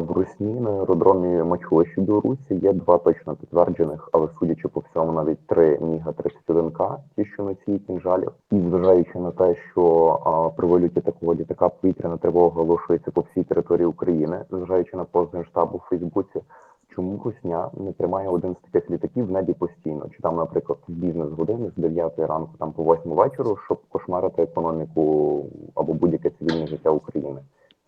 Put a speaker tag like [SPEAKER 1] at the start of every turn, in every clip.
[SPEAKER 1] В Русні на аеродромі Мачулищі Білорусі є два точно підтверджених, але судячи по всьому, навіть три Міга 31К, ті, що носії кінжалів. І зважаючи на те, що а, при вильоті такого літака повітряна тривога оголошується по всій території України, зважаючи на пост Генштабу в Фейсбуці, чому Русня не тримає один з таких літаків в небі постійно? Чи там, наприклад, в бізнес-години з 9 ранку там по 8 вечора, щоб кошмарити економіку або будь-яке цивільне життя України?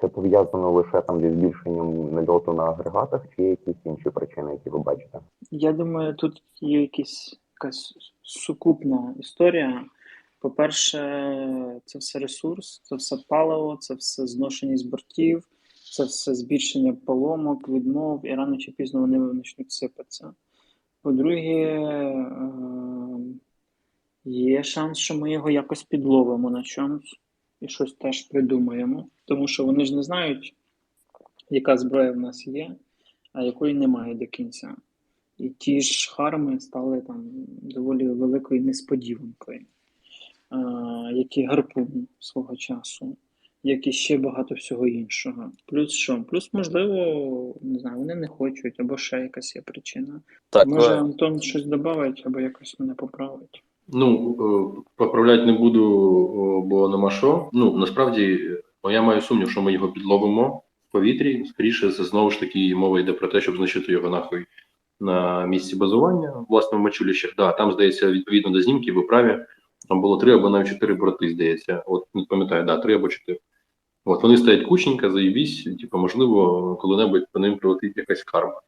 [SPEAKER 1] Це пов'язано лише там зі збільшенням нальоту на агрегатах, чи є якісь інші причини, які ви бачите?
[SPEAKER 2] Я думаю, тут є якісь, якась сукупна історія. По-перше, це все ресурс, це все паливо, це все зношеність бортів, це все збільшення поломок, відмов, і рано чи пізно вони почнуть сипатися. По-друге, е, є шанс, що ми його якось підловимо на чомусь і щось теж придумаємо, тому що вони ж не знають, яка зброя в нас є, а якої немає до кінця. І ті ж харми стали там доволі великою несподіванкою, а, як і гарпун свого часу, як і ще багато всього іншого. Плюс що? Плюс, можливо, не знаю, вони не хочуть, або ще якась є причина.
[SPEAKER 3] Так,
[SPEAKER 2] Може, Антон щось додавить, або якось мене поправить.
[SPEAKER 3] Ну е, поправляти не буду, бо нема що. Ну насправді е, я маю сумнів, що ми його підловимо в повітрі. Скоріше, це знову ж таки мова йде про те, щоб знищити його нахуй на місці базування, власне, в Мачуліщах. Да, там здається, відповідно до знімків, ви праві. Там було три або навіть чотири брати, здається. От не пам'ятаю, да, три або чотири. От вони стоять кученька, заїбісь, типу, можливо, коли-небудь по ним прилетить якась карма.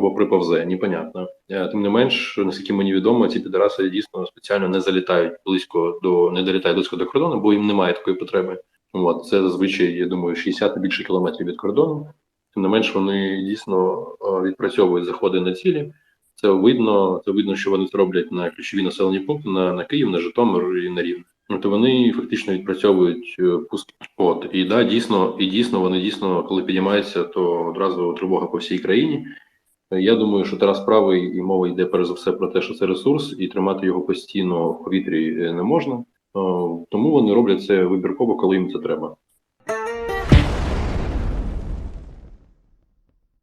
[SPEAKER 3] Або приповзе, непонятно. Е, Тим не менш, наскільки мені відомо, ці підараси дійсно спеціально не залітають близько до не долітають близько до кордону, бо їм немає такої потреби. От це зазвичай, я думаю, 60 і більше кілометрів від кордону. Тим не менш, вони дійсно е, відпрацьовують заходи на цілі. Це видно, це видно, що вони це роблять на ключові населені пункти на, на Київ, на Житомир і на Рівне. Ну, то вони фактично відпрацьовують е, пуски. От і да, дійсно, і дійсно, вони дійсно, коли підіймаються, то одразу тривога по всій країні. Я думаю, що Тарас правий і мова йде перш за все про те, що це ресурс, і тримати його постійно в повітрі е, не можна. Е, Тому вони роблять це вибірково, коли їм це треба.